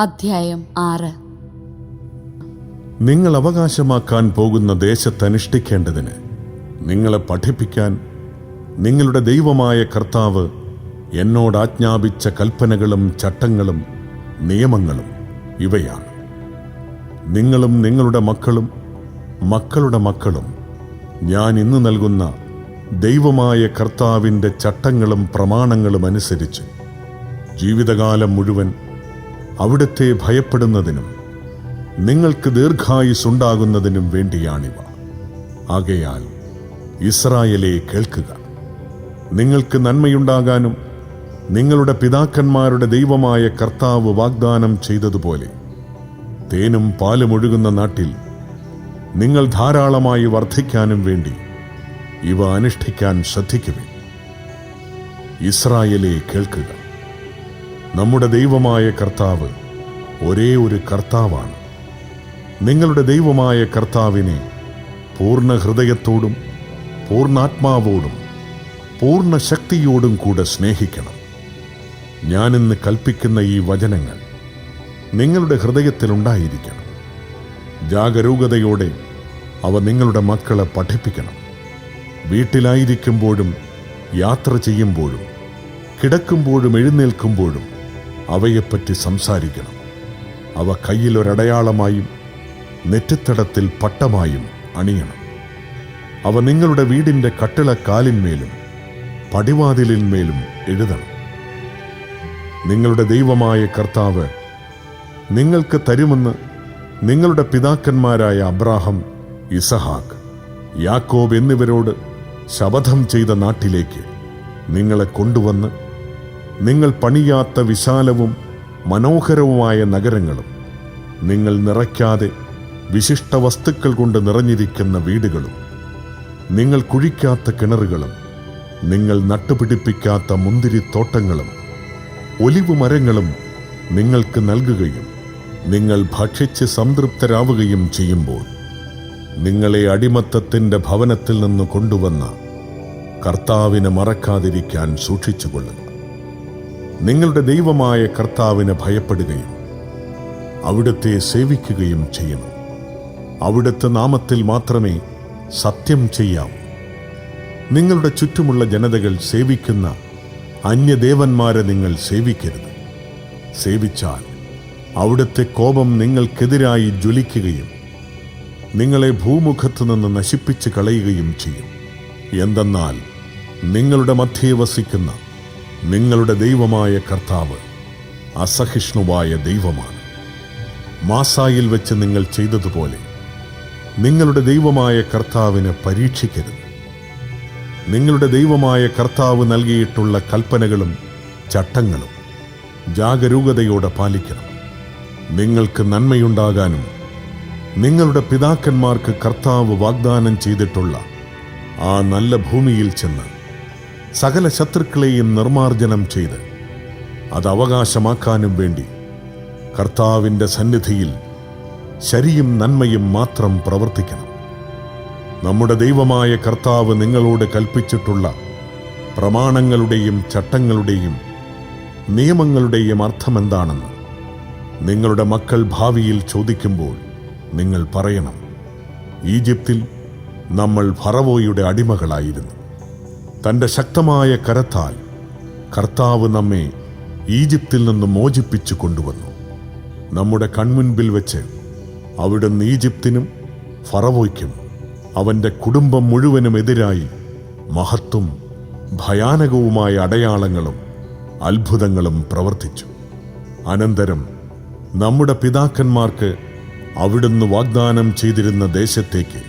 അധ്യായം ആറ്. നിങ്ങൾ അവകാശമാക്കാൻ പോകുന്ന ദേശത്തനുഷ്ഠിക്കേണ്ടതിന് നിങ്ങളെ പഠിപ്പിക്കാൻ നിങ്ങളുടെ ദൈവമായ കർത്താവ് എന്നോട് ആജ്ഞാപിച്ച കൽപ്പനകളും ചട്ടങ്ങളും നിയമങ്ങളും ഇവയാണ്. നിങ്ങളും നിങ്ങളുടെ മക്കളും മക്കളുടെ മക്കളും ഞാൻ ഇന്ന് നൽകുന്ന ദൈവമായ കർത്താവിന്റെ ചട്ടങ്ങളും പ്രമാണങ്ങളും അനുസരിച്ച് ജീവിതകാലം മുഴുവൻ അവിടുത്തെ ഭയപ്പെടുന്നതിനും നിങ്ങൾക്ക് ദീർഘായുസുണ്ടാകുന്നതിനും വേണ്ടിയാണിവ. ആകയാൽ ഇസ്രായേലെ കേൾക്കുക. നിങ്ങൾക്ക് നന്മയുണ്ടാകാനും നിങ്ങളുടെ പിതാക്കന്മാരുടെ ദൈവമായ കർത്താവ് വാഗ്ദാനം ചെയ്തതുപോലെ തേനും പാലും ഒഴുകുന്ന നാട്ടിൽ നിങ്ങൾ ധാരാളമായി വർദ്ധിക്കാനും വേണ്ടി ഇവ അനുഷ്ഠിക്കാൻ ശ്രദ്ധിക്കുവിൻ. ഇസ്രായേലെ കേൾക്കുക. നമ്മുടെ ദൈവമായ കർത്താവ് ഒരേ ഒരു കർത്താവാണ്. നിങ്ങളുടെ ദൈവമായ കർത്താവിനെ പൂർണ ഹൃദയത്തോടും പൂർണാത്മാവോടും പൂർണ ശക്തിയോടും കൂടെ സ്നേഹിക്കണം. ഞാനിന്ന് കൽപ്പിക്കുന്ന ഈ വചനങ്ങൾ നിങ്ങളുടെ ഹൃദയത്തിലുണ്ടായിരിക്കണം ജാഗരൂകതയോടെ അവ നിങ്ങളുടെ മക്കളെ പഠിപ്പിക്കണം. വീട്ടിലായിരിക്കുമ്പോഴും യാത്ര ചെയ്യുമ്പോഴും കിടക്കുമ്പോഴും എഴുന്നേൽക്കുമ്പോഴും അവയെപ്പറ്റി സംസാരിക്കണം. അവ കയ്യിലൊരടയാളമായും നെറ്റിത്തടത്തിൽ പട്ടമായും അണിയണം. അവ നിങ്ങളുടെ വീടിന്റെ കട്ടിളക്കാലിന്മേലും പടിവാതിലിന്മേലും എഴുതണം. നിങ്ങളുടെ ദൈവമായ കർത്താവ് നിങ്ങൾക്ക് തരുമെന്ന് നിങ്ങളുടെ പിതാക്കന്മാരായ അബ്രാഹം ഇസഹാക്ക് യാക്കോബ് എന്നിവരോട് ശപഥം ചെയ്ത നാട്ടിലേക്ക് നിങ്ങളെ കൊണ്ടുവന്ന് നിങ്ങൾ പണിയാത്ത വിശാലവും മനോഹരവുമായ നഗരങ്ങളും നിങ്ങൾ നിറയ്ക്കാതെ വിശിഷ്ട വസ്തുക്കൾ കൊണ്ട് നിറഞ്ഞിരിക്കുന്ന വീടുകളും നിങ്ങൾ കുഴിക്കാത്ത കിണറുകളും നിങ്ങൾ നട്ടുപിടിപ്പിക്കാത്ത മുന്തിരിത്തോട്ടങ്ങളും ഒലിവ് മരങ്ങളും നിങ്ങൾക്ക് നൽകുകയും നിങ്ങൾ ഭക്ഷിച്ച് സംതൃപ്തരാവുകയും ചെയ്യുമ്പോൾ നിങ്ങളെ അടിമത്തത്തിന്റെ ഭവനത്തിൽ നിന്ന് കൊണ്ടുവന്ന കർത്താവിനെ മറക്കാതിരിക്കാൻ സൂക്ഷിച്ചുകൊള്ളുക. നിങ്ങളുടെ ദൈവമായ കർത്താവിനെ ഭയപ്പെടുകയും അവിടുത്തെ സേവിക്കുകയും ചെയ്യണം. അവിടുത്തെ നാമത്തിൽ മാത്രമേ സത്യം ചെയ്യാം നിങ്ങളുടെ ചുറ്റുമുള്ള ജനതകൾ സേവിക്കുന്ന അന്യദേവന്മാരെ നിങ്ങൾ സേവിക്കരുത്. സേവിച്ചാൽ അവിടുത്തെ കോപം നിങ്ങൾക്കെതിരായി ജ്വലിക്കുകയും നിങ്ങളെ ഭൂമുഖത്തു നിന്ന് നശിപ്പിച്ച് കളയുകയും ചെയ്യും. എന്തെന്നാൽ നിങ്ങളുടെ മധ്യേ വസിക്കുന്ന നിങ്ങളുടെ ദൈവമായ കർത്താവ് അസഹിഷ്ണുവായ ദൈവമാണ്. മാസായിൽ വെച്ച് നിങ്ങൾ ചെയ്തതുപോലെ നിങ്ങളുടെ ദൈവമായ കർത്താവിനെ പരീക്ഷിക്കരുത്. നിങ്ങളുടെ ദൈവമായ കർത്താവ് നൽകിയിട്ടുള്ള കൽപ്പനകളും ചട്ടങ്ങളും ജാഗരൂകതയോടെ പാലിക്കണം. നിങ്ങൾക്ക് നന്മയുണ്ടാകാനും നിങ്ങളുടെ പിതാക്കന്മാർക്ക് കർത്താവ് വാഗ്ദാനം ചെയ്തിട്ടുള്ള ആ നല്ല ഭൂമിയിൽ ചെന്ന് സകല ശത്രുക്കളെയും നിർമാർജനം ചെയ്ത് അത് അവകാശമാക്കാനും വേണ്ടി കർത്താവിന്റെ സന്നിധിയിൽ ശരിയും നന്മയും മാത്രം പ്രവർത്തിക്കണം. നമ്മുടെ ദൈവമായ കർത്താവ് നിങ്ങളോട് കൽപ്പിച്ചിട്ടുള്ള പ്രമാണങ്ങളുടെയും ചട്ടങ്ങളുടെയും നിയമങ്ങളുടെയും അർത്ഥമെന്താണെന്ന് നിങ്ങളുടെ മക്കൾ ഭാവിയിൽ ചോദിക്കുമ്പോൾ നിങ്ങൾ പറയണം. ഈജിപ്തിൽ നമ്മൾ ഫറവോയുടെ അടിമകളായിരുന്നു. തന്റെ ശക്തമായ കരത്താൽ കർത്താവ് നമ്മെ ഈജിപ്തിൽ നിന്ന് മോചിപ്പിച്ചു കൊണ്ടുവന്നു. നമ്മുടെ കൺമുൻപിൽ വെച്ച് അവിടുന്ന് ഈജിപ്തിനും ഫറവോയ്ക്കും അവന്റെ കുടുംബം മുഴുവനും എതിരായി മഹത്തും ഭയാനകവുമായ അടയാളങ്ങളും അത്ഭുതങ്ങളും പ്രവർത്തിച്ചു. അനന്തരം നമ്മുടെ പിതാക്കന്മാർക്ക് അവിടുന്ന് വാഗ്ദാനം ചെയ്തിരുന്ന ദേശത്തേക്ക്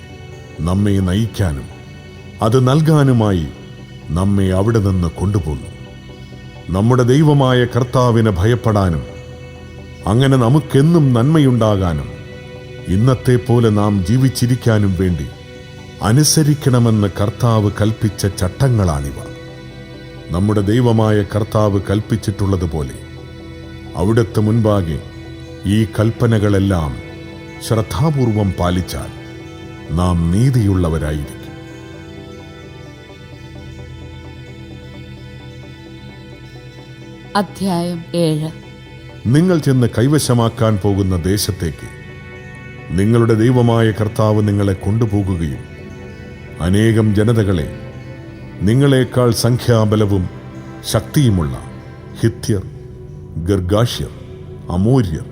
നമ്മെ നയിക്കാനും അത് നൽകാനുമായി നമ്മെ അവിടെ നിന്ന് കൊണ്ടുപോന്നു. നമ്മുടെ ദൈവമായ കർത്താവിനെ ഭയപ്പെടാനും അങ്ങനെ നമുക്കെന്നും നന്മയുണ്ടാകാനും ഇന്നത്തെ പോലെ നാം ജീവിച്ചിരിക്കാനും വേണ്ടി അനുസരിക്കണമെന്ന് കർത്താവ് കൽപ്പിച്ച ചട്ടങ്ങളാണിവ. നമ്മുടെ ദൈവമായ കർത്താവ് കൽപ്പിച്ചിട്ടുള്ളതുപോലെ അവിടുത്തെ മുൻപാകെ ഈ കൽപ്പനകളെല്ലാം ശ്രദ്ധാപൂർവം പാലിച്ചാൽ നാം നീതിയുള്ളവരായിരിക്കും. അധ്യായം ഏഴ്. നിങ്ങൾ ചെന്ന് കൈവശമാക്കാൻ പോകുന്ന ദേശത്തേക്ക് നിങ്ങളുടെ ദൈവമായ കർത്താവ് നിങ്ങളെ കൊണ്ടുപോകുകയും അനേകം ജനതകളെ നിങ്ങളെക്കാൾ സംഖ്യാബലവും ശക്തിയുമുള്ള ഹിത്യർ ഗർഗാഷ്യർ അമൂര്യർ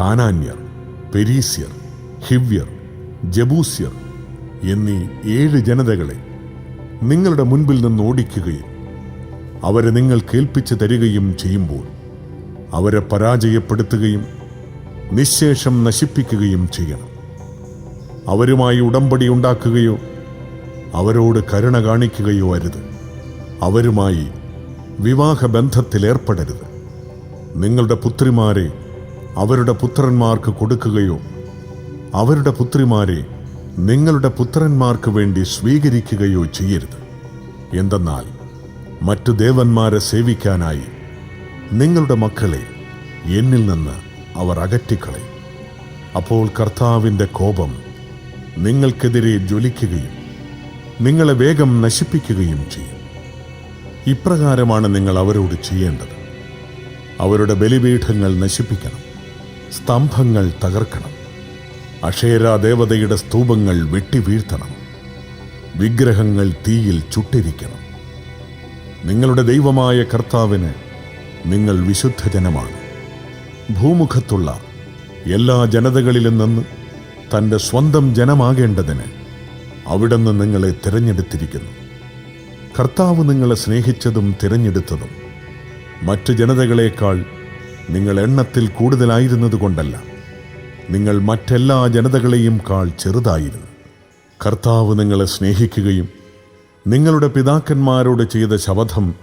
കാനാന്യർ പെരീസ്യർ ഹിവ്യർ ജബൂസ്യർ എന്നീ ഏഴ് ജനതകളെ നിങ്ങളുടെ മുൻപിൽ നിന്ന് ഓടിക്കുകയും അവരെ നിങ്ങൾ കേൾപ്പിച്ചു തരികയും ചെയ്യുമ്പോൾ അവരെ പരാജയപ്പെടുത്തുകയും നിശേഷം നശിപ്പിക്കുകയും ചെയ്യണം. അവരുമായി ഉടമ്പടി ഉണ്ടാക്കുകയോ അവരോട് കരുണ കാണിക്കുകയോ അരുത്. അവരുമായി വിവാഹബന്ധത്തിലേർപ്പെടരുത്. നിങ്ങളുടെ പുത്രിമാരെ അവരുടെ പുത്രന്മാർക്ക് കൊടുക്കുകയോ അവരുടെ പുത്രിമാരെ നിങ്ങളുടെ പുത്രന്മാർക്ക് വേണ്ടി സ്വീകരിക്കുകയോ ചെയ്യരുത്. എന്തെന്നാൽ മറ്റു ദേവന്മാരെ സേവിക്കാനായി നിങ്ങളുടെ മക്കളെ എന്നിൽ നിന്ന് അവർ അകറ്റിക്കളയും. അപ്പോൾ കർത്താവിന്റെ കോപം നിങ്ങൾക്കെതിരെ ജ്വലിക്കുകയും നിങ്ങളെ വേഗം നശിപ്പിക്കുകയും ചെയ്യും. ഇപ്രകാരമാണ് നിങ്ങൾ അവരോട് ചെയ്യേണ്ടത്. അവരുടെ ബലിപീഠങ്ങൾ നശിപ്പിക്കണം. സ്തംഭങ്ങൾ തകർക്കണം. അക്ഷേരാ ദേവതയുടെ സ്തൂപങ്ങൾ വെട്ടിവീഴ്ത്തണം. വിഗ്രഹങ്ങൾ തീയിൽ ചുട്ടിരിക്കണം. നിങ്ങളുടെ ദൈവമായ കർത്താവിന് നിങ്ങൾ വിശുദ്ധജനമാണ്. ഭൂമുഖത്തുള്ള എല്ലാ ജനതകളിലും നിന്ന് തന്റെ സ്വന്തം ജനമാകേണ്ടതിന് അവിടുന്ന് നിങ്ങളെ തിരഞ്ഞെടുത്തിരിക്കുന്നു. കർത്താവ് നിങ്ങളെ സ്നേഹിച്ചതും തിരഞ്ഞെടുത്തതും മറ്റ് ജനതകളേക്കാൾ നിങ്ങൾ എണ്ണത്തിൽ കൂടുതലായിരുന്നതുകൊണ്ടല്ല നിങ്ങൾ മറ്റെല്ലാ ജനതകളെയും കാൾ ചെറുതായിരുന്നു. കർത്താവ് നിങ്ങളെ സ്നേഹിക്കുകയും നിങ്ങളുടെ പിതാക്കന്മാരോട് ചെയ്ത ശപഥം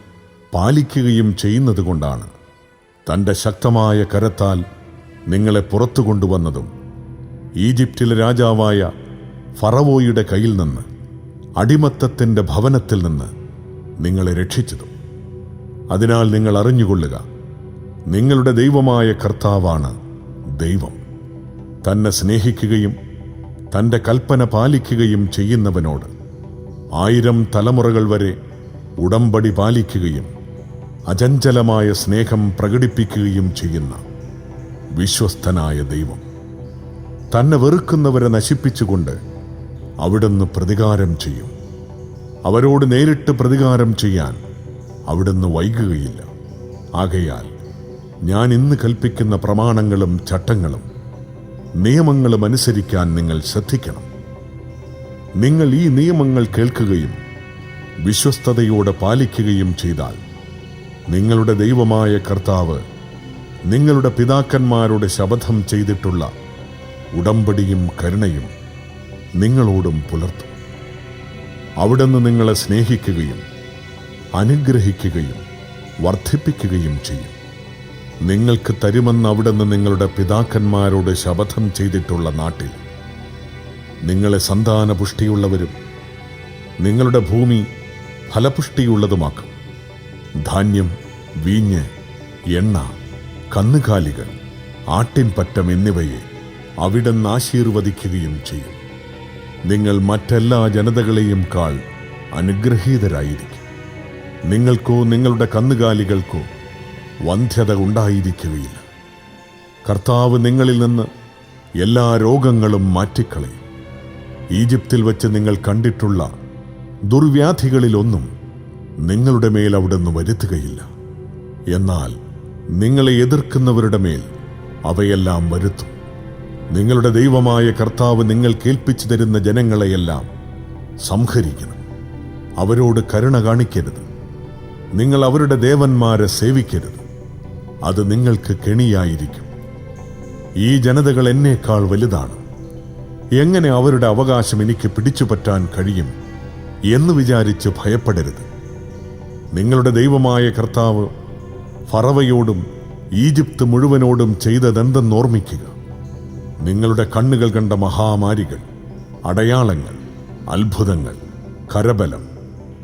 പാലിക്കുകയും ചെയ്യുന്നതുകൊണ്ടാണ്. തന്റെ ശക്തമായ കരത്താൽ നിങ്ങളെ പുറത്തു കൊണ്ടുവന്നതും ഈജിപ്തിലെ രാജാവായ ഫറവോയുടെ കയ്യിൽ നിന്ന് അടിമത്തത്തിന്റെ ഭവനത്തിൽ നിന്ന് നിങ്ങളെ രക്ഷിച്ചതും. അതിനാൽ നിങ്ങൾ അറിഞ്ഞുകൊള്ളുക നിങ്ങളുടെ ദൈവമായ കർത്താവാണ് ദൈവം. തന്നെ സ്നേഹിക്കുകയും തന്റെ കൽപ്പന പാലിക്കുകയും ചെയ്യുന്നവനോട് ആയിരം തലമുറകൾ വരെ ഉടമ്പടി പാലിക്കുകയും അചഞ്ചലമായ സ്നേഹം പ്രകടിപ്പിക്കുകയും ചെയ്യുന്ന വിശ്വസ്തനായ ദൈവം. തന്നെ വെറുക്കുന്നവരെ നശിപ്പിച്ചുകൊണ്ട് അവിടുന്ന് പ്രതികാരം ചെയ്യും. അവരോട് നേരിട്ട് പ്രതികാരം ചെയ്യാൻ അവിടുന്ന് വൈകുകയില്ല. ആകയാൽ ഞാൻ ഇന്ന് കൽപ്പിക്കുന്ന പ്രമാണങ്ങളും ചട്ടങ്ങളും നിയമങ്ങളും അനുസരിക്കാൻ നിങ്ങൾ ശ്രദ്ധിക്കണം. നിങ്ങൾ ഈ നിയമങ്ങൾ കേൾക്കുകയും വിശ്വസ്തയോടെ പാലിക്കുകയും ചെയ്താൽ നിങ്ങളുടെ ദൈവമായ കർത്താവ് നിങ്ങളുടെ പിതാക്കന്മാരുടെ ശപഥം ചെയ്തിട്ടുള്ള ഉടമ്പടിയും കരുണയും നിങ്ങളോടും പുലർത്തും. അവിടുന്ന് നിങ്ങളെ സ്നേഹിക്കുകയും അനുഗ്രഹിക്കുകയും വർദ്ധിപ്പിക്കുകയും ചെയ്യും. നിങ്ങൾക്ക് തരുമെന്ന് അവിടുന്ന് നിങ്ങളുടെ പിതാക്കന്മാരോട് ശപഥം ചെയ്തിട്ടുള്ള നാട്ടിൽ നിങ്ങളെ സന്താന പുഷ്ടിയുള്ളവരും നിങ്ങളുടെ ഭൂമി ഫലപുഷ്ടിയുള്ളതുമാക്കും. ധാന്യം വീഞ്ഞ് എണ്ണ കന്നുകാലികൾ ആട്ടിൻപറ്റം എന്നിവയെ അവിടുന്ന് ആശീർവദിക്കുകയും ചെയ്യും. നിങ്ങൾ മറ്റെല്ലാ ജനതകളെയും കാൾ അനുഗ്രഹീതരായിരിക്കും. നിങ്ങൾക്കോ നിങ്ങളുടെ കന്നുകാലികൾക്കോ വന്ധ്യത ഉണ്ടായിരിക്കുകയില്ല കർത്താവ് നിങ്ങളിൽ നിന്ന് എല്ലാ രോഗങ്ങളും മാറ്റിക്കളയും. ഈജിപ്തിൽ വച്ച് നിങ്ങൾ കണ്ടിട്ടുള്ള ദുർവ്യാധികളിലൊന്നും നിങ്ങളുടെ മേൽ അവിടുന്ന് വരുത്തുകയില്ല. എന്നാൽ നിങ്ങളെ എതിർക്കുന്നവരുടെ മേൽ അവയെല്ലാം വരുത്തും. നിങ്ങളുടെ ദൈവമായ കർത്താവ് നിങ്ങൾ കേൾപ്പിച്ചു തരുന്ന ജനങ്ങളെയെല്ലാം സംഹരിക്കണം. അവരോട് കരുണ കാണിക്കരുത്. നിങ്ങൾ അവരുടെ ദേവന്മാരെ സേവിക്കരുത്. അത് നിങ്ങൾക്ക് കെണിയായിരിക്കും. ഈ ജനതകൾ എന്നേക്കാൾ വലുതാണ്. എങ്ങനെ അവരുടെ അവകാശം എനിക്ക് പിടിച്ചുപറ്റാൻ കഴിയും എന്ന് വിചാരിച്ച് ഭയപ്പെടരുത്. നിങ്ങളുടെ ദൈവമായ കർത്താവ് ഫറവയോടും ഈജിപ്ത് മുഴുവനോടും ചെയ്തതെന്തെന്നോർമ്മിക്കുക നിങ്ങളുടെ കണ്ണുകൾ കണ്ട മഹാമാരികൾ അടയാളങ്ങൾ അത്ഭുതങ്ങൾ കരബലം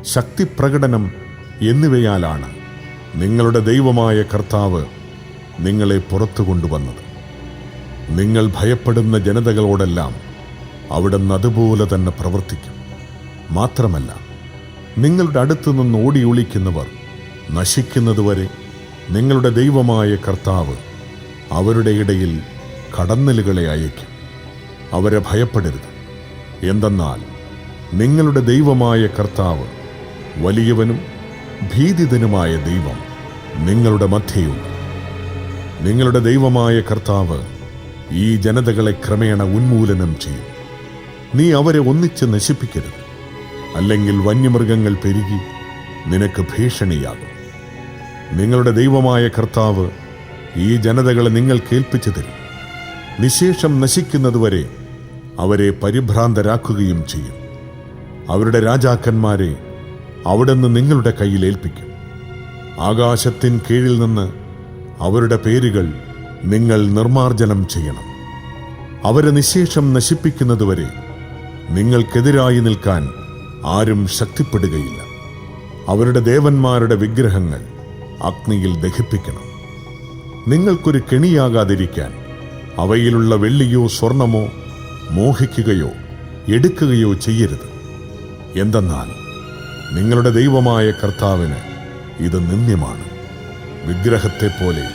ശക്തിപ്രകടനം എന്നിവയാലാണ് നിങ്ങളുടെ ദൈവമായ കർത്താവ് നിങ്ങളെ പുറത്തു കൊണ്ടുവന്നത് നിങ്ങൾ ഭയപ്പെടുന്ന ജനതകളോടെല്ലാം അവിടുന്ന് അതുപോലെ തന്നെ പ്രവർത്തിക്കും. മാത്രമല്ല നിങ്ങളുടെ അടുത്തു നിന്ന് ഓടി ഒളിക്കുന്നവർ നശിക്കുന്നതുവരെ നിങ്ങളുടെ ദൈവമായ കർത്താവ് അവരുടെ ഇടയിൽ കടന്നലുകളെ അയക്കും അവരെ ഭയപ്പെടരുത്. എന്തെന്നാൽ നിങ്ങളുടെ ദൈവമായ കർത്താവ് വലിയവനും ഭീതിതനുമായ ദൈവം നിങ്ങളുടെ മധ്യയുണ്ട്. നിങ്ങളുടെ ദൈവമായ കർത്താവ് ഈ ജനതകളെ ക്രമേണ ഉന്മൂലനം ചെയ്യും. നീ അവരെ ഒന്നിച്ച് നശിപ്പിക്കരുത്. അല്ലെങ്കിൽ വന്യമൃഗങ്ങൾ പെരുകി നിനക്ക് ഭീഷണിയാകും. നിങ്ങളുടെ ദൈവമായ കർത്താവ് ഈ ജനതകളെ നിങ്ങൾ കേൾപ്പിച്ചു തരും. നിശേഷം നശിക്കുന്നതുവരെ അവരെ പരിഭ്രാന്തരാക്കുകയും ചെയ്യും. അവരുടെ രാജാക്കന്മാരെ അവിടുന്ന് നിങ്ങളുടെ കയ്യിൽ ഏൽപ്പിക്കും. ആകാശത്തിൻ കീഴിൽ നിന്ന് അവരുടെ പേരുകൾ നിങ്ങൾ നിർമാർജനം ചെയ്യണം. അവരെ നിശേഷം നശിപ്പിക്കുന്നതുവരെ നിങ്ങൾക്കെതിരായി നിൽക്കാൻ ആരും ശക്തിപ്പെടുകയില്ല. അവരുടെ ദേവന്മാരുടെ വിഗ്രഹങ്ങൾ അഗ്നിയിൽ ദഹിപ്പിക്കണം. നിങ്ങൾക്കൊരു കെണിയാകാതിരിക്കാൻ അവയിലുള്ള വെള്ളിയോ സ്വർണമോ മോഹിക്കുകയോ എടുക്കുകയോ ചെയ്യരുത്. എന്തെന്നാൽ നിങ്ങളുടെ ദൈവമായ കർത്താവിന് ഇത് നിന്ദ്യമാണ്. വിഗ്രഹത്തെ പോലെ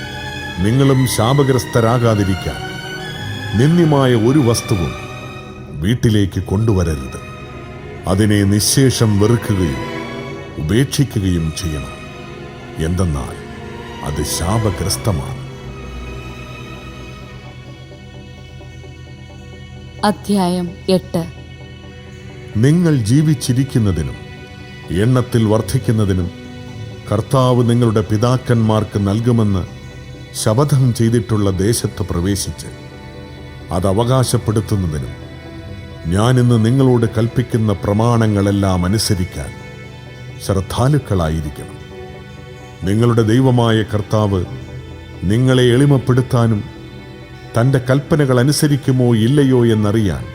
നിങ്ങളും ശാപഗ്രസ്തരാകാതിരിക്കാൻ നിന്ദ്യമായ ഒരു വസ്തുവും വീട്ടിലേക്ക് കൊണ്ടുവരരുത്. അതിനെ നിശേഷം വെറുക്കുകയും ഉപേക്ഷിക്കുകയും ചെയ്യണം. എന്തെന്നാൽ അത് ശാപഗ്രസ്തമാണ്. അധ്യായം എട്ട്. നിങ്ങൾ ജീവിച്ചിരിക്കുന്നതിനും എണ്ണത്തിൽ വർദ്ധിക്കുന്നതിനും കർത്താവ് നിങ്ങളുടെ പിതാക്കന്മാർക്ക് നൽകുമെന്ന് ശപഥം ചെയ്തിട്ടുള്ള ദേശത്ത് പ്രവേശിച്ച് അത് അവകാശപ്പെടുത്തുന്നതിനും ഞാനിന്ന് നിങ്ങളോട് കൽപ്പിക്കുന്ന പ്രമാണങ്ങളെല്ലാം അനുസരിക്കാൻ ശ്രദ്ധാലുക്കളായിരിക്കണം. നിങ്ങളുടെ ദൈവമായ കർത്താവ് നിങ്ങളെ എളിമപ്പെടുത്താനും തന്റെ കൽപ്പനകൾ അനുസരിക്കുമോ ഇല്ലയോ എന്നറിയാൻ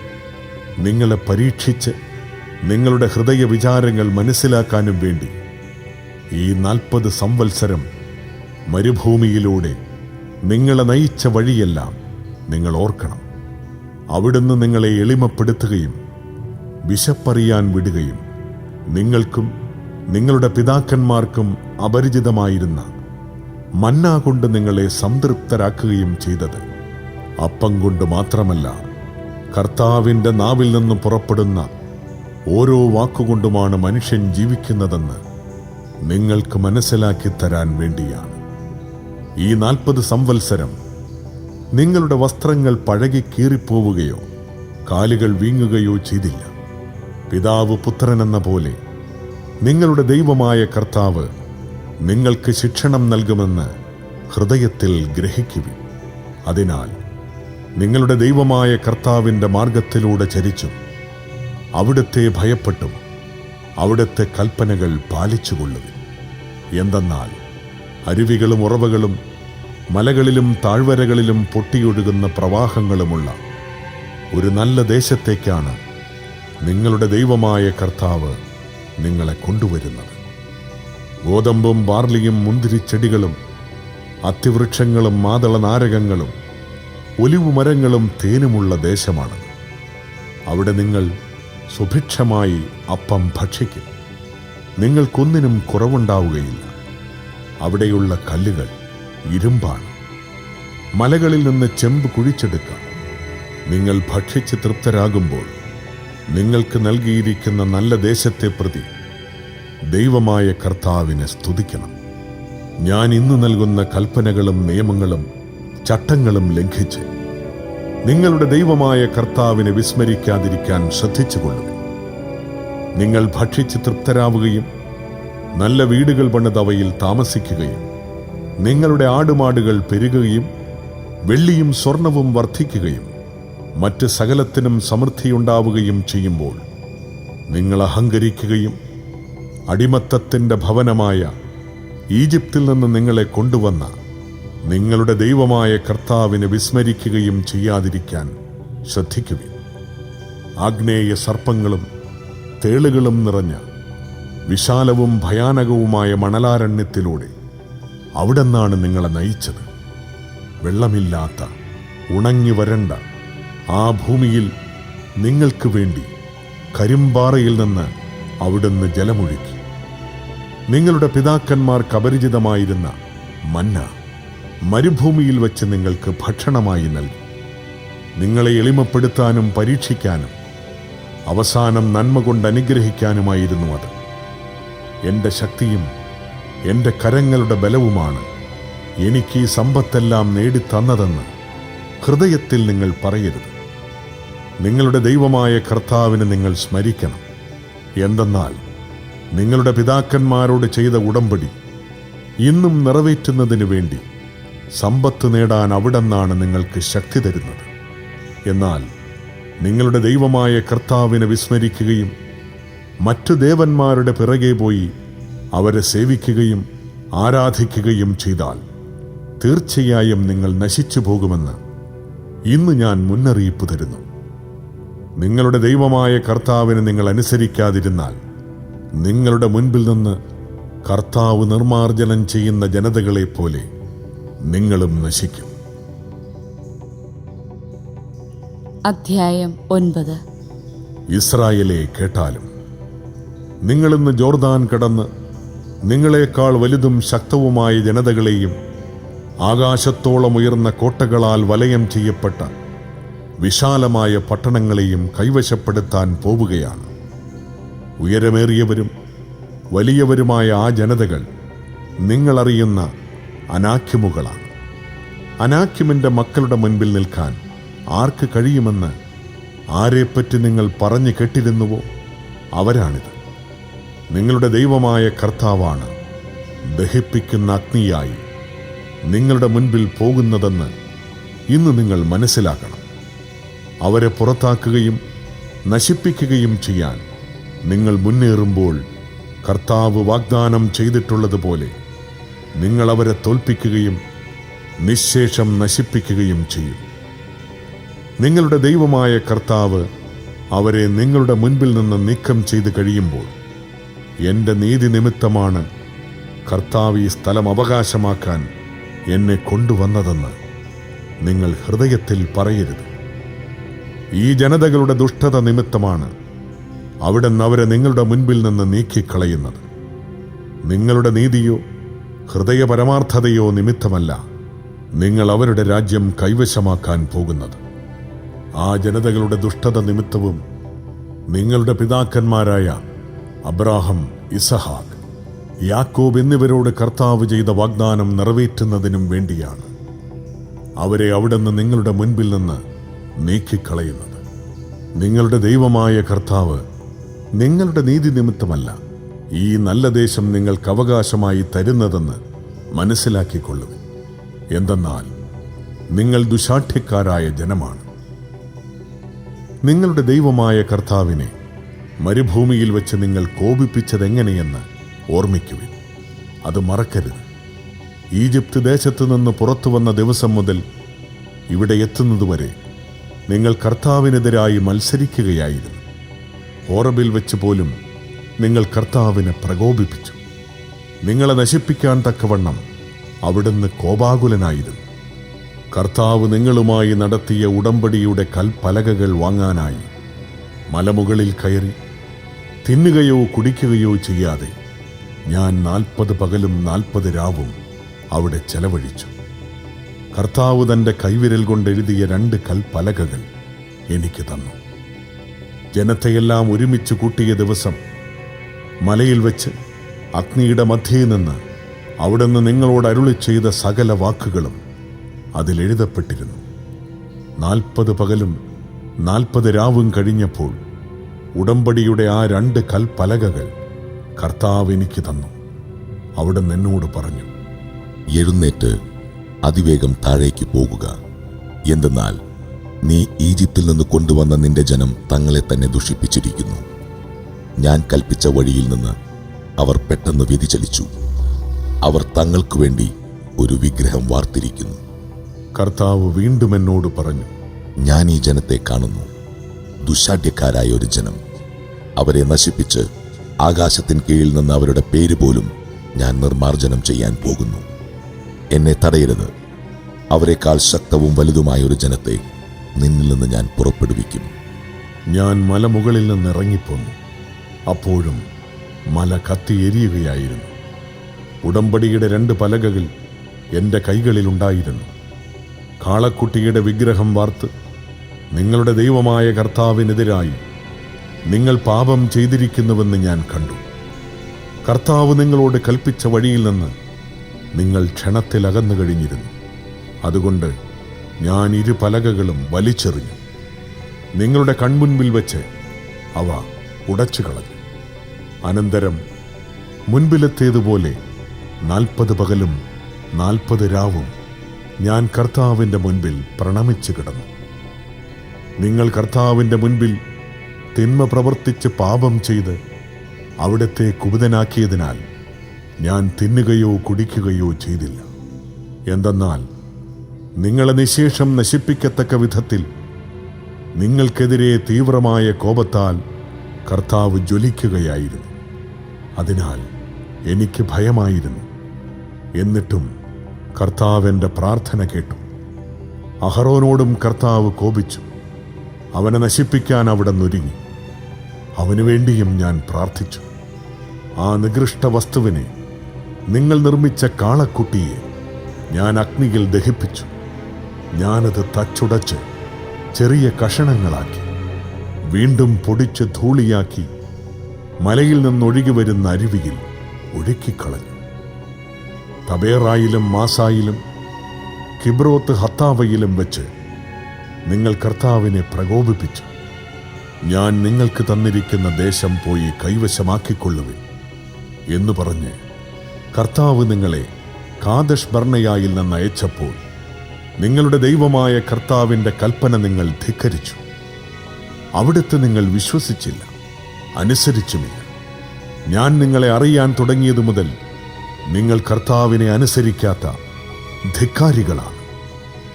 നിങ്ങളെ പരീക്ഷിച്ച് നിങ്ങളുടെ ഹൃദയ വിചാരങ്ങൾ മനസ്സിലാക്കാനും വേണ്ടി ഈ നാൽപ്പത് സംവത്സരം മരുഭൂമിയിലൂടെ നിങ്ങളെ നയിച്ച വഴിയെല്ലാം നിങ്ങൾ ഓർക്കണം. അവിടുന്ന് നിങ്ങളെ എളിമപ്പെടുത്തുകയും വിശപ്പറിയാൻ വിടുകയും നിങ്ങൾക്കും നിങ്ങളുടെ പിതാക്കന്മാർക്കും അപരിചിതമായിരുന്ന മന്ന കൊണ്ട് നിങ്ങളെ സംതൃപ്തരാക്കുകയും ചെയ്തത്. അപ്പം കൊണ്ട് മാത്രമല്ല കർത്താവിന്റെ നാവിൽ നിന്ന് പുറപ്പെടുന്ന ഓരോ വാക്കുകൊണ്ടുമാണ് മനുഷ്യൻ ജീവിക്കുന്നതെന്ന് നിങ്ങൾക്ക് മനസ്സിലാക്കി തരാൻ വേണ്ടിയാണ്. ഈ നാൽപ്പത് സംവത്സരം നിങ്ങളുടെ വസ്ത്രങ്ങൾ പഴകി കീറിപ്പോവുകയോ കാലുകൾ വീങ്ങുകയോ ചെയ്തില്ല. പിതാവ് പുത്രനെന്ന പോലെ നിങ്ങളുടെ ദൈവമായ കർത്താവ് നിങ്ങൾക്ക് ശിക്ഷണം നൽകുമെന്ന് ഹൃദയത്തിൽ ഗ്രഹിക്കുവിൻ. അതിനാൽ നിങ്ങളുടെ ദൈവമായ കർത്താവിന്റെ മാർഗത്തിലൂടെ ചരിച്ചും അവിടുത്തെ ഭയപ്പെട്ടും അവിടുത്തെ കൽപ്പനകൾ പാലിച്ചുകൊള്ളുവിൻ. എന്തെന്നാൽ അരുവികളും ഉറവകളും മലകളിലും താഴ്വരകളിലും പൊട്ടിയൊഴുകുന്ന പ്രവാഹങ്ങളുമുള്ള ഒരു നല്ല ദേശത്തേക്കാണ് നിങ്ങളുടെ ദൈവമായ കർത്താവ് നിങ്ങളെ കൊണ്ടുവരുന്നത്. ഗോതമ്പും ബാർലിയും മുന്തിരിച്ചെടികളും അത്തിവൃക്ഷങ്ങളും മാതള നാരകങ്ങളും ഒലിവുമരങ്ങളും തേനുമുള്ള ദേശമാണ്. അവിടെ നിങ്ങൾ സുഭിക്ഷമായി അപ്പം ഭക്ഷിക്കും. നിങ്ങൾക്കൊന്നിനും കുറവുണ്ടാവുകയില്ല. അവിടെയുള്ള കല്ലുകൾ ഇരുമ്പാണ്. മലകളിൽ നിന്ന് ചെമ്പ് കുഴിച്ചെടുക്കാം. നിങ്ങൾ ഭക്ഷിച്ച് തൃപ്തരാകുമ്പോൾ നിങ്ങൾക്ക് നൽകിയിരിക്കുന്ന നല്ല ദേശത്തെ പ്രതി ദൈവമായ കർത്താവിനെ സ്തുതിക്കണം. ഞാൻ ഇന്ന് നൽകുന്ന കൽപ്പനകളും നിയമങ്ങളും ചട്ടങ്ങളും ലംഘിച്ച് നിങ്ങളുടെ ദൈവമായ കർത്താവിനെ വിസ്മരിക്കാതിരിക്കാൻ ശ്രദ്ധിച്ചുകൊള്ളുക നിങ്ങൾ ഭക്ഷിച്ച് തൃപ്തരാവുകയും നല്ല വീടുകൾ പണിത് അവയിൽ താമസിക്കുകയും നിങ്ങളുടെ ആടുമാടുകൾ പെരുകുകയും വെള്ളിയും സ്വർണവും വർദ്ധിക്കുകയും മറ്റ് സകലത്തിനും സമൃദ്ധിയുണ്ടാവുകയും ചെയ്യുമ്പോൾ നിങ്ങൾ അഹങ്കരിക്കുകയും അടിമത്തത്തിന്റെ ഭവനമായ ഈജിപ്തിൽ നിന്ന് നിങ്ങളെ കൊണ്ടുവന്ന നിങ്ങളുടെ ദൈവമായ കർത്താവിനെ വിസ്മരിക്കുകയും ചെയ്യാതിരിക്കാൻ ശ്രദ്ധിക്കുക ആഗ്നേയ സർപ്പങ്ങളും തേളുകളും നിറഞ്ഞ വിശാലവും ഭയാനകവുമായ മണലാരണ്യത്തിലൂടെ അവിടെ നിന്നാണ് നിങ്ങളെ നയിച്ചത്. വെള്ളമില്ലാത്ത ഉണങ്ങി വരണ്ട ആ ഭൂമിയിൽ നിങ്ങൾക്ക് വേണ്ടി കരിമ്പാറയിൽ നിന്ന് അവിടുന്ന് ജലമൊഴുക്കി. നിങ്ങളുടെ പിതാക്കന്മാർക്ക് അപരിചിതമായിരുന്ന മന്ന മരുഭൂമിയിൽ വെച്ച് നിങ്ങൾക്ക് ഭക്ഷണമായി നൽകി. നിങ്ങളെ എളിമപ്പെടുത്താനും പരീക്ഷിക്കാനും അവസാനം നന്മ കൊണ്ട് അനുഗ്രഹിക്കാനുമായിരുന്നു അത്. എന്റെ ശക്തിയും എന്റെ കരങ്ങളുടെ ബലവുമാണ്. എനിക്ക് ഈ സമ്പത്തെല്ലാം നേടിത്തന്നതെന്ന് ഹൃദയത്തിൽ നിങ്ങൾ പറയരുത്. നിങ്ങളുടെ ദൈവമായ കർത്താവിനെ നിങ്ങൾ സ്മരിക്കണം. എന്തെന്നാൽ നിങ്ങളുടെ പിതാക്കന്മാരോട് ചെയ്ത ഉടമ്പടി ഇന്നും നിറവേറ്റുന്നതിന് വേണ്ടി സമ്പത്ത് നേടാൻ അവിടെന്നാണ് നിങ്ങൾക്ക് ശക്തി തരുന്നത്. എന്നാൽ നിങ്ങളുടെ ദൈവമായ കർത്താവിനെ വിസ്മരിക്കുകയും മറ്റു ദേവന്മാരുടെ പിറകെ പോയി അവരെ സേവിക്കുകയും ആരാധിക്കുകയും ചെയ്താൽ തീർച്ചയായും നിങ്ങൾ നശിച്ചു പോകുമെന്ന് ഇന്ന് ഞാൻ മുന്നറിയിപ്പ് തരുന്നു. നിങ്ങളുടെ ദൈവമായ കർത്താവിനെ നിങ്ങൾ അനുസരിക്കാതിരുന്നാൽ നിങ്ങളുടെ മുൻപിൽ നിന്ന് കർത്താവ് നിർമാർജനം ചെയ്യുന്ന ജനതകളെ പോലെ നിങ്ങളും നശിക്കും. അധ്യായം ഒൻപത്. ഇസ്രായേലെ കേട്ടാലും നിങ്ങളിന്ന് ജോർദാൻ കടന്ന് നിങ്ങളെക്കാൾ വലുതും ശക്തവുമായ ജനതകളെയും ആകാശത്തോളം ഉയർന്ന കോട്ടകളാൽ വലയം ചെയ്യപ്പെട്ട വിശാലമായ പട്ടണങ്ങളെയും കൈവശപ്പെടുത്താൻ പോവുകയാണ്. ഉയരമേറിയവരും വലിയവരുമായ ആ ജനതകൾ നിങ്ങളറിയുന്ന അനാഖ്യമുകളാണ്. അനാഖ്യമിന്റെ മക്കളുടെ മുൻപിൽ നിൽക്കാൻ ആർക്ക് കഴിയുമെന്ന് ആരെപ്പറ്റി നിങ്ങൾ പറഞ്ഞു കേട്ടിരുന്നുവോ? അവരാണിത്. നിങ്ങളുടെ ദൈവമായ കർത്താവാണ്. ദഹിപ്പിക്കുന്ന അഗ്നിയായി നിങ്ങളുടെ മുൻപിൽ പോകുന്നതെന്ന് ഇന്ന് നിങ്ങൾ മനസ്സിലാക്കണം. അവരെ പുറത്താക്കുകയും നശിപ്പിക്കുകയും ചെയ്യാൻ നിങ്ങൾ മുന്നേറുമ്പോൾ കർത്താവ് വാഗ്ദാനം ചെയ്തിട്ടുള്ളതുപോലെ നിങ്ങൾ അവരെ തോൽപ്പിക്കുകയും നിശേഷം നശിപ്പിക്കുകയും ചെയ്യും. നിങ്ങളുടെ ദൈവമായ കർത്താവ് അവരെ നിങ്ങളുടെ മുൻപിൽ നിന്ന് നീക്കം ചെയ്ത് കഴിയുമ്പോൾ എന്റെ നീതി നിമിത്തമാണ് കർത്താവ് ഈ സ്ഥലം അവകാശമാക്കാൻ എന്നെ കൊണ്ടുവന്നതെന്ന് നിങ്ങൾ ഹൃദയത്തിൽ പറയരുത്. ഈ ജനതകളുടെ ദുഷ്ടത നിമിത്തമാണ് അവിടെ നിന്ന് അവരെ നിങ്ങളുടെ മുൻപിൽ നിന്ന് നീക്കിക്കളയുന്നത്. നിങ്ങളുടെ നീതിയോ ഹൃദയ പരമാർത്ഥതയോ നിമിത്തമല്ല നിങ്ങൾ അവരുടെ രാജ്യം കൈവശമാക്കാൻ പോകുന്നത്. ആ ജനതകളുടെ ദുഷ്ടത നിമിത്തവും നിങ്ങളുടെ പിതാക്കന്മാരായ അബ്രാഹം ഇസഹാക്ക്. യാക്കോബ് എന്നിവരോട് കർത്താവ് ചെയ്ത വാഗ്ദാനം നിറവേറ്റുന്നതിനും വേണ്ടിയാണ് അവരെ അവിടുന്ന് നിങ്ങളുടെ മുൻപിൽ നിന്ന് നീക്കിക്കളയുന്നത്. നിങ്ങളുടെ ദൈവമായ കർത്താവ് നിങ്ങളുടെ നീതി നിമിത്തമല്ല ഈ നല്ല ദേശം നിങ്ങൾക്ക് അവകാശമായി തരുന്നതെന്ന് മനസ്സിലാക്കിക്കൊള്ളുക എന്തെന്നാൽ നിങ്ങൾ ദുശാഠ്യക്കാരായ ജനമാണ്. നിങ്ങളുടെ ദൈവമായ കർത്താവിനെ മരുഭൂമിയിൽ വെച്ച് നിങ്ങൾ കോപിപ്പിച്ചതെങ്ങനെയെന്ന് ഓർമ്മിക്കുവിൻ. അത് മറക്കരുത്. ഈജിപ്ത് ദേശത്തു നിന്ന് പുറത്തു വന്ന ദിവസം മുതൽ ഇവിടെ എത്തുന്നതുവരെ നിങ്ങൾ കർത്താവിനെതിരായി മത്സരിക്കുകയായിരുന്നു. ഓറബിൽ വെച്ച് പോലും നിങ്ങൾ കർത്താവിനെ പ്രകോപിപ്പിച്ചു. നിങ്ങളെ നശിപ്പിക്കാൻ തക്കവണ്ണം അവിടുന്ന് കോപാകുലനായിരുന്നു. കർത്താവ് നിങ്ങളുമായി നടത്തിയ ഉടമ്പടിയുടെ കൽപ്പലകകൾ വാങ്ങാനായി മലമുകളിൽ കയറി തിന്നുകയോ കുടിക്കുകയോ ചെയ്യാതെ ഞാൻ നാൽപ്പത് പകലും നാൽപ്പത് രാവും അവിടെ ചെലവഴിച്ചു. കർത്താവ് തന്റെ കൈവിരൽ കൊണ്ട് എഴുതിയ രണ്ട് കൽപ്പലകകൾ എനിക്ക് തന്നു. ജനത്തെയെല്ലാം ഒരുമിച്ച് കൂട്ടിയ ദിവസം മലയിൽ വെച്ച് അഗ്നിയുടെ മധ്യയിൽ നിന്ന് അവിടുന്ന് നിങ്ങളോട് അരുളി ചെയ്ത സകല വാക്കുകളും അതിലെഴുതപ്പെട്ടിരുന്നു. നാൽപ്പത് പകലും നാൽപ്പത് രാവും കഴിഞ്ഞപ്പോൾ ഉടമ്പടിയുടെ ആ രണ്ട് കൽപ്പലകകൾ കർത്താവ് എനിക്ക് തന്നു. അവിടെ എന്നോട് പറഞ്ഞു എഴുന്നേറ്റ് അതിവേഗം താഴേക്ക് പോകുക. എന്തെന്നാൽ നീ ഈജിപ്തിൽ നിന്ന് കൊണ്ടുവന്ന നിന്റെ ജനം തങ്ങളെ തന്നെ ദുഷിപ്പിച്ചിരിക്കുന്നു. ഞാൻ കൽപ്പിച്ച വഴിയിൽ നിന്ന് അവർ പെട്ടെന്ന് വ്യതിചലിച്ചു. അവർ തങ്ങൾക്കു വേണ്ടി ഒരു വിഗ്രഹം വാർത്തിരിക്കുന്നു. കർത്താവ് വീണ്ടും എന്നോട് പറഞ്ഞു ഞാൻ ഈ ജനത്തെ കാണുന്നു. ദുശാഠ്യക്കാരായ ഒരു ജനം. അവരെ നശിപ്പിച്ച് ആകാശത്തിൻ കീഴിൽ നിന്ന് അവരുടെ പേര് പോലും ഞാൻ നിർമാർജനം ചെയ്യാൻ പോകുന്നു. എന്നെ തടയരുത്. അവരെക്കാൾ ശക്തവും വലുതുമായ ഒരു ജനത്തെ നിന്നിൽ നിന്ന് ഞാൻ പുറപ്പെടുവിക്കും. ഞാൻ മലമുകളിൽ നിന്ന് ഇറങ്ങിപ്പോന്നു. അപ്പോഴും മല കത്തി എരിയുകയായിരുന്നു. ഉടമ്പടിയുടെ രണ്ട് പലകകൾ എന്റെ കൈകളിലുണ്ടായിരുന്നു കാളക്കുട്ടിയുടെ വിഗ്രഹം വാർത്ത് നിങ്ങളുടെ ദൈവമായ കർത്താവിനെതിരായി നിങ്ങൾ പാപം ചെയ്തിരിക്കുന്നുവെന്ന് ഞാൻ കണ്ടു. കർത്താവ് നിങ്ങളോട് കൽപ്പിച്ച വഴിയിൽ നിന്ന് നിങ്ങൾ ക്ഷണത്തിൽ അകന്നു കഴിഞ്ഞിരുന്നു. അതുകൊണ്ട് ഞാൻ ഇരു പലകകളും വലിച്ചെറിഞ്ഞു. നിങ്ങളുടെ കൺമുൻപിൽ വെച്ച് അവ ഉടച്ചു കളഞ്ഞു അനന്തരം മുൻപിലെത്തേതുപോലെ നാൽപ്പത് പകലും നാൽപ്പത് രാവും ഞാൻ കർത്താവിന്റെ മുൻപിൽ പ്രണമിച്ചു കിടന്നു. നിങ്ങൾ കർത്താവിന്റെ മുൻപിൽ തിന്മ പ്രവർത്തിച്ച് പാപം ചെയ്ത് അവിടത്തെ കുപിതനാക്കിയതിനാൽ ഞാൻ തിന്നുകയോ കുടിക്കുകയോ ചെയ്തില്ല. എന്തെന്നാൽ നിങ്ങളെ നിശേഷം നശിപ്പിക്കത്തക്ക വിധത്തിൽ നിങ്ങൾക്കെതിരെ തീവ്രമായ കോപത്താൽ കർത്താവ് ജ്വലിക്കുകയായിരുന്നു. അതിനാൽ എനിക്ക് ഭയമായിരുന്നു. എന്നിട്ടും കർത്താവ് എന്റെ പ്രാർത്ഥന കേട്ടു. അഹറോനോടും കർത്താവ് കോപിച്ചു. അവനെ നശിപ്പിക്കാൻ അവിടെ നൊരുങ്ങി അവനു വേണ്ടിയും ഞാൻ പ്രാർത്ഥിച്ചു. ആ നികൃഷ്ട വസ്തുവിനെ നിങ്ങൾ നിർമ്മിച്ച കാളക്കുട്ടിയെ ഞാൻ അഗ്നിയിൽ ദഹിപ്പിച്ചു. ഞാനത് തച്ചുടച്ച് ചെറിയ കഷണങ്ങളാക്കി വീണ്ടും പൊടിച്ച് ധൂളിയാക്കി മലയിൽ നിന്നൊഴുകി വരുന്ന അരുവിയിൽ ഒഴുക്കിക്കളഞ്ഞു. തബേറായിലും മാസായിലും കിബ്രോത്ത് ഹത്താവയിലും വെച്ച് നിങ്ങൾ കർത്താവിനെ പ്രകോപിപ്പിച്ചു. ഞാൻ നിങ്ങൾക്ക് തന്നിരിക്കുന്ന ദേശം പോയി കൈവശമാക്കിക്കൊള്ളുവിൻ എന്ന് പറഞ്ഞ് കർത്താവ് നിങ്ങളെ കാദഷ് ബർണയായിൽ നിന്ന് അയച്ചപ്പോൾ നിങ്ങളുടെ ദൈവമായ കർത്താവിന്റെ കൽപ്പന നിങ്ങൾ ധിക്കരിച്ചു. അവിടുത്തെ നിങ്ങൾ വിശ്വസിച്ചില്ല അനുസരിച്ചുമില്ല. ഞാൻ നിങ്ങളെ അറിയാൻ തുടങ്ങിയതു മുതൽ നിങ്ങൾ കർത്താവിനെ അനുസരിക്കാത്ത ധിക്കാരികളാണ്.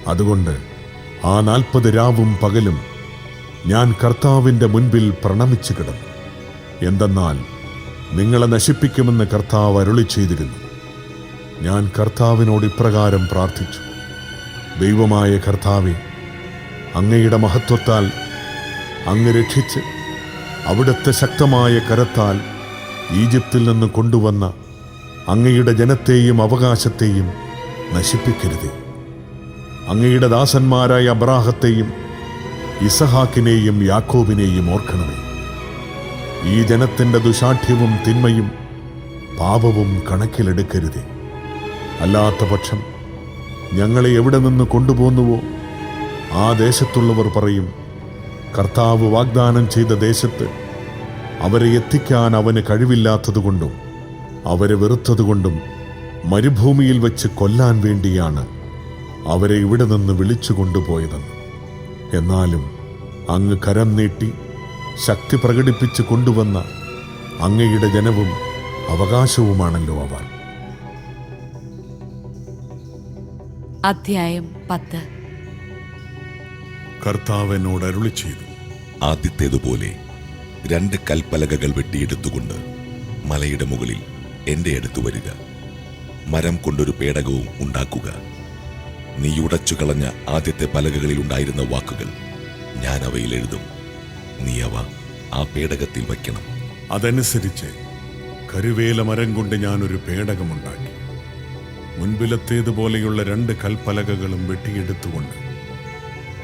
അതുകൊണ്ട് ആ നാൽപ്പത് രാവും പകലും ഞാൻ കർത്താവിന്റെ മുൻപിൽ പ്രണമിച്ചു കിടന്നു. എന്തെന്നാൽ നിങ്ങളെ നശിപ്പിക്കുമെന്ന് കർത്താവ് അരുളി ചെയ്തിരുന്നു. ഞാൻ കർത്താവിനോട് ഇപ്രകാരം പ്രാർത്ഥിച്ചു. ദൈവമായ കർത്താവെ അങ്ങയുടെ മഹത്വത്താൽ അങ്ങ് രക്ഷിച്ച് അവിടുത്തെ ശക്തമായ കരത്താൽ ഈജിപ്തിൽ നിന്ന് കൊണ്ടുവന്ന അങ്ങയുടെ ജനത്തെയും അവകാശത്തെയും നശിപ്പിക്കരുതേ. അങ്ങയുടെ ദാസന്മാരായ അബ്രാഹത്തെയും ഇസഹാക്കിനെയും യാക്കോബിനെയും ഓർക്കണമേ. ഈ ജനത്തിന്റെ ദുശാഠ്യവും തിന്മയും പാപവും കണക്കിലെടുക്കരുതേ. അല്ലാത്ത പക്ഷം ഞങ്ങളെ എവിടെ നിന്ന് കൊണ്ടുപോകുന്നുവോ ആ ദേശത്തുള്ളവർ പറയും കർത്താവ് വാഗ്ദാനം ചെയ്ത ദേശത്ത് അവരെ എത്തിക്കാൻ അവന് കഴിവില്ലാത്തതുകൊണ്ടും അവരെ വെറുത്തതുകൊണ്ടും മരുഭൂമിയിൽ വെച്ച് കൊല്ലാൻ വേണ്ടിയാണ് അവരെ ഇവിടെ നിന്ന് വിളിച്ചു കൊണ്ടുപോയതെന്ന്. എന്നാലും അങ്ങ് കരം നീട്ടി ശക്തി പ്രകടിപ്പിച്ച് കൊണ്ടുവന്ന അങ്ങയുടെ ജനവും അവകാശവുമാണല്ലോ അവർ. അധ്യായം പത്ത്. കർത്താവ് എന്നോട് അരുളി ചെയ്തു. ആദ്യത്തേതുപോലെ രണ്ട് കൽപ്പലകകൾ വെട്ടിയെടുത്തുകൊണ്ട് മലയുടെ മുകളിൽ എന്റെ അടുത്ത് വരിക. മരം കൊണ്ടൊരു പേടകവും ഉണ്ടാക്കുക. നീ ഉടച്ചു കളഞ്ഞ ആദ്യത്തെ പലകകളിൽ ഉണ്ടായിരുന്ന വാക്കുകൾ ഞാൻ അവയിൽ എഴുതും. നീ അവ ആ പേടകത്തിൽ വയ്ക്കണം. അതനുസരിച്ച് കരുവേല മരം കൊണ്ട് ഞാനൊരു പേടകമുണ്ടാക്കി. മുൻപിലത്തേതുപോലെയുള്ള രണ്ട് കൽപ്പലകകളും വെട്ടിയെടുത്തുകൊണ്ട്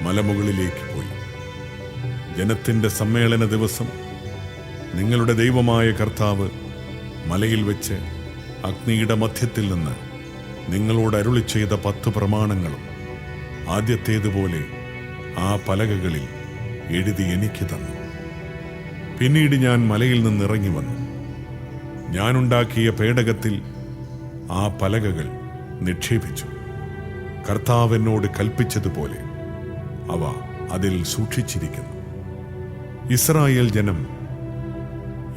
മലമുകളിലേക്ക് പോയി. ജനത്തിന്റെ സമ്മേളന ദിവസം നിങ്ങളുടെ ദൈവമായ കർത്താവ് മലയിൽ വെച്ച് അഗ്നിയുടെ മധ്യത്തിൽ നിന്ന് നിങ്ങളോട് അരുളി ചെയ്ത പത്ത് പ്രമാണങ്ങളും ആദ്യത്തേതുപോലെ ആ പലകകളിൽ എഴുതി എനിക്ക് തന്നു. പിന്നീട് ഞാൻ മലയിൽ നിന്ന് ഇറങ്ങി വന്നു. ഞാനുണ്ടാക്കിയ പേടകത്തിൽ ആ പലകകൾ നിക്ഷേപിച്ചു. കർത്താവെന്നോട് കൽപ്പിച്ചതുപോലെ അവ അതിൽ സൂക്ഷിച്ചിരിക്കുന്നു. ഇസ്രായേൽ ജനം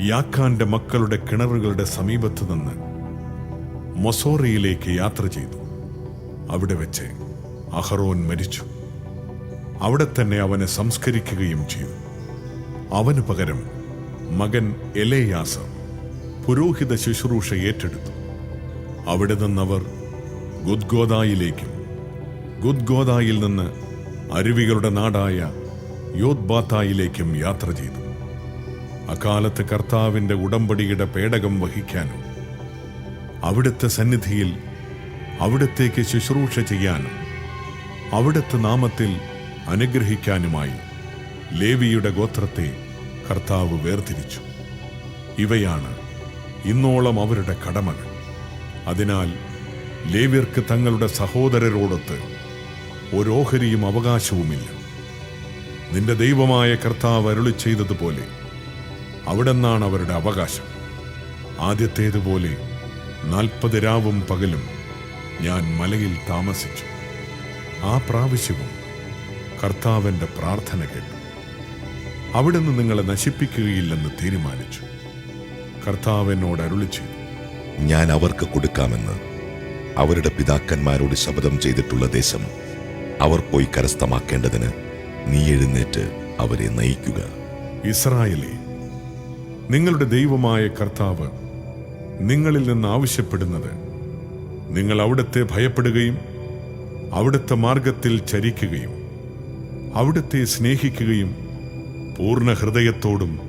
യാക്കാന്റെ മക്കളുടെ കിണറുകളുടെ സമീപത്തു നിന്ന് മൊസോറയിലേക്ക് യാത്ര ചെയ്തു. അവിടെ വെച്ച് അഹറോൻ മരിച്ചു. അവിടെ തന്നെ അവനെ സംസ്കരിക്കുകയും ചെയ്തു. അവന് പകരം മകൻ എലേയാസർ പുരോഹിത ശുശ്രൂഷ ഏറ്റെടുത്തു. അവിടെ നിന്നവർ ഗുദ്ഗോദായിലേക്കും ഗുദ്ഗോദായിൽ നിന്ന് അരുവികളുടെ നാടായ യോദ്ബാത്തായിലേക്കും യാത്ര ചെയ്തു. അക്കാലത്ത് കർത്താവിന്റെ ഉടമ്പടിയുടെ പേടകം വഹിക്കാനും അവിടുത്തെ സന്നിധിയിൽ അവിടത്തേക്ക് ശുശ്രൂഷ ചെയ്യാനും അവിടുത്തെ നാമത്തിൽ അനുഗ്രഹിക്കാനുമായി ലേവിയുടെ ഗോത്രത്തെ കർത്താവ് വേർതിരിച്ചു. ഇവയാണ് ഇന്നോളം അവരുടെ കടമകൾ. അതിനാൽ ലേവ്യർക്ക് തങ്ങളുടെ സഹോദരരോടൊത്ത് ഒരോഹരിയും അവകാശവുമില്ല. നിന്റെ ദൈവമായ കർത്താവ് അരുളി ചെയ്തതുപോലെ അവിടെ നിന്നാണ് അവരുടെ അവകാശം. ആദ്യത്തേതുപോലെ നാൽപ്പത് രാവും പകലും ഞാൻ മലയിൽ താമസിച്ചു. ആ പ്രാവശ്യവും കർത്താവിന്റെ പ്രാർത്ഥന കേട്ടു. അവിടുന്ന് നിങ്ങളെ നശിപ്പിക്കുകയില്ലെന്ന് തീരുമാനിച്ചു. കർത്താവ് എന്നോട് അരുളി ചെയ്തു. ഞാൻ അവർക്ക് കൊടുക്കാമെന്ന് അവരുടെ പിതാക്കന്മാരോട് ശപഥം ചെയ്തിട്ടുള്ള ദേശം അവർ പോയി കരസ്ഥമാക്കേണ്ടതിന് നീ എഴുന്നേറ്റ് അവരെ നയിക്കുക. ഇസ്രായേലേ നിങ്ങളുടെ ദൈവമായ കർത്താവ് നിങ്ങളിൽ നിന്ന് ആവശ്യപ്പെടുന്നത്. നിങ്ങൾ അവിടുത്തെ ഭയപ്പെടുകയും അവിടുത്തെ മാർഗത്തിൽ ചരിക്കുകയും അവിടുത്തെ സ്നേഹിക്കുകയും പൂർണ ഹൃദയത്തോടും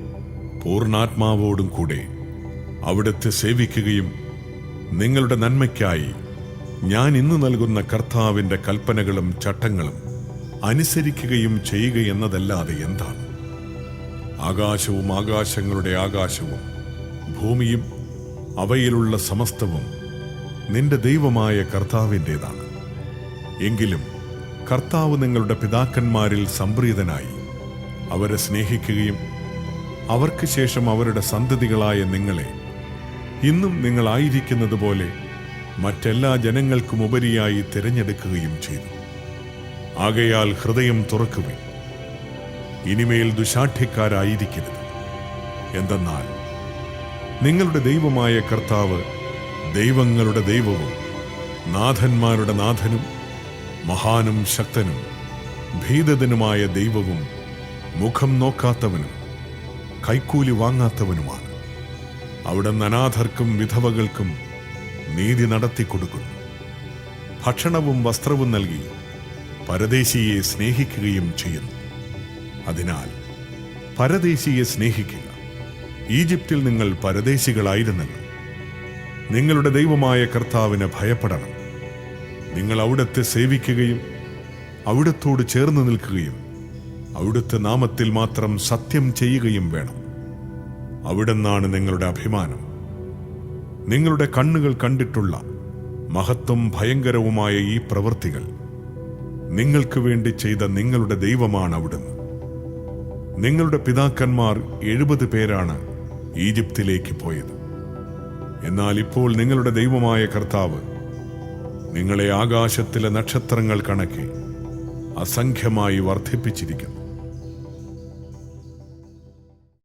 പൂർണാത്മാവോടും കൂടെ അവിടുത്തെ സേവിക്കുകയും നിങ്ങളുടെ നന്മയ്ക്കായി ഞാൻ ഇന്ന് നൽകുന്ന കർത്താവിന്റെ കൽപ്പനകളും ചട്ടങ്ങളും അനുസരിക്കുകയും ചെയ്യുക എന്നതല്ലാതെ എന്താണ്? ആകാശവും ആകാശങ്ങളുടെ ആകാശവും ഭൂമിയും അവയിലുള്ള സമസ്തവും നിന്റെ ദൈവമായ കർത്താവിന്റെതാണ്. എങ്കിലും കർത്താവ് നിങ്ങളുടെ പിതാക്കന്മാരിൽ സംപ്രീതനായി അവരെ സ്നേഹിക്കുകയും അവർക്ക് ശേഷം അവരുടെ സന്തതികളായ നിങ്ങളെ ഇന്നും നിങ്ങളായിരിക്കുന്നത് പോലെ മറ്റെല്ലാ ജനങ്ങൾക്കും ഉപരിയായി തിരഞ്ഞെടുക്കുകയും ചെയ്തു. ആകയാൽ ഹൃദയം തുറക്കുവിൻ. ഇനിമേൽ ദുശാഠ്യക്കാരായിരിക്കരുത്. എന്തെന്നാൽ നിങ്ങളുടെ ദൈവമായ കർത്താവ് ദൈവങ്ങളുടെ ദൈവവും നാഥന്മാരുടെ നാഥനും മഹാനും ശക്തനും ഭീതതനുമായ ദൈവവും മുഖം നോക്കാത്തവനും കൈക്കൂലി വാങ്ങാത്തവനുമാണ്. അവിടെ അനാഥർക്കും വിധവകൾക്കും നീതി നടത്തിക്കൊടുക്കുന്നു. ഭക്ഷണവും വസ്ത്രവും നൽകി പരദേശിയെ സ്നേഹിക്കുകയും ചെയ്യുന്നു. അതിനാൽ പരദേശിയെ സ്നേഹിക്കുക. ഈജിപ്തിൽ നിങ്ങൾ പരദേശികളായിരുന്നെന്ന്. നിങ്ങളുടെ ദൈവമായ കർത്താവിനെ ഭയപ്പെടണം. നിങ്ങൾ അവിടത്തെ സേവിക്കുകയും അവിടത്തോട് ചേർന്ന് നിൽക്കുകയും അവിടുത്തെ നാമത്തിൽ മാത്രം സത്യം ചെയ്യുകയും വേണം. അവിടെന്നാണ് നിങ്ങളുടെ അഭിമാനം. നിങ്ങളുടെ കണ്ണുകൾ കണ്ടിട്ടുള്ള മഹത്വം ഭയങ്കരവുമായ ഈ പ്രവൃത്തികൾ നിങ്ങൾക്ക് വേണ്ടി ചെയ്ത നിങ്ങളുടെ ദൈവമാണ് അവിടുന്ന്. നിങ്ങളുടെ പിതാക്കന്മാർ എഴുപത് പേരാണ് ഈജിപ്തിലേക്ക് പോയത്. എന്നാൽ ഇപ്പോൾ നിങ്ങളുടെ ദൈവമായ കർത്താവ് നിങ്ങളെ ആകാശത്തിലെ നക്ഷത്രങ്ങൾ കണക്കി അസംഖ്യമായി വർദ്ധിപ്പിച്ചിരിക്കുന്നു.